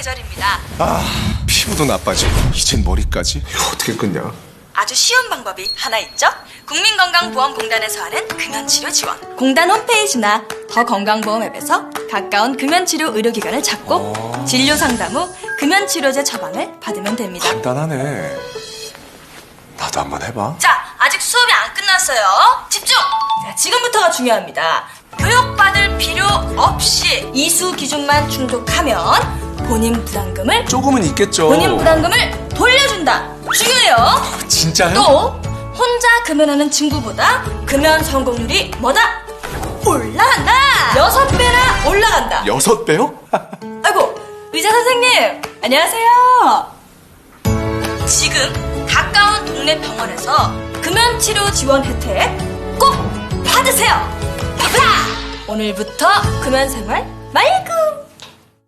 계절입니다. 아 피부도 나빠지고 이젠 머리까지 어떻게 끊냐 아주 쉬운 방법이 하나 있죠? 국민건강보험공단에서 하는 금연치료 지원. 공단 홈페이지나 더 건강보험 앱에서 가까운 금연치료 의료기관을 찾고 진료 상담 후 금연치료제 처방을 받으면 됩니다. 간단하네 나도 한번 해봐 자, 아직 수업이 안 끝났어요. 집중! 자, 지금부터가 중요합니다. 교육받을 필요 없이 이수 기준만 충족하면 본인 부담금을 조금은 있겠죠 본인 부담금을 돌려준다. 중요해요. 진짜요? 또 혼자 금연하는 친구보다 금연 성공률이 뭐다? 올라간다. 여섯 배나 올라간다. 여섯 배요? 아이고 의사 선생님 안녕하세요. 지금 가까운 동네 병원에서 금연 치료 지원 혜택 꼭 받으세요. 팍팍! 오늘부터 금연 생활 말고.